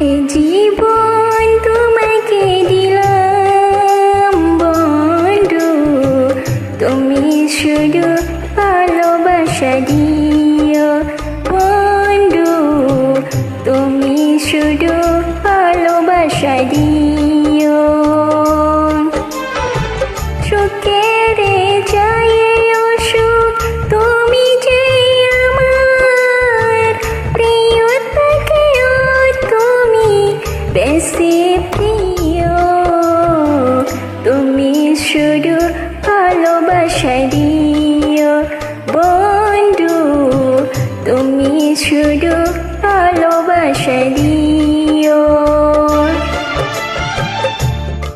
এ জীবন তোমাকে তুমি শুধু ভালোবাসা দিয়ে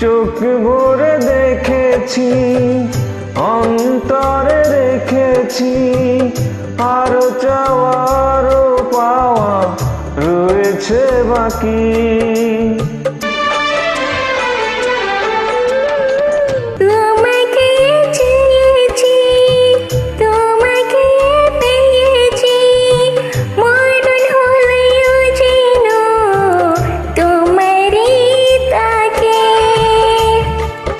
চোখ ভরে দেখেছি অন্তরে রেখেছি আরও চাওয়ারও পাওয়া রয়েছে বাকি।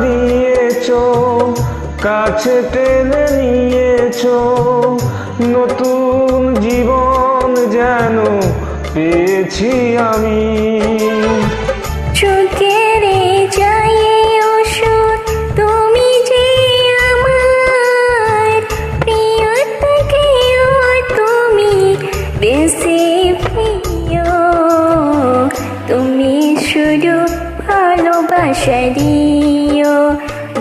দিয়েছ কাছে টেনে নিয়েছ নতুন জীবন যেন পেয়েছি আমি। চোখের তুমি যে তুমি প্রিয়। তুমি শুধু ভালোবাসা দিও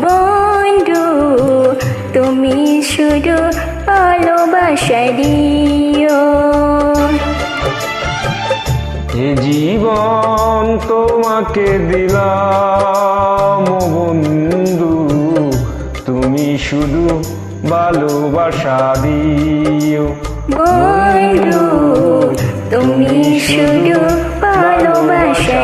বন্ধু তুমি তোমাকে দিলাম বন্ধু তুমি শুধু ভালোবাসা দিও। তুমি শুধু ভালোবাসা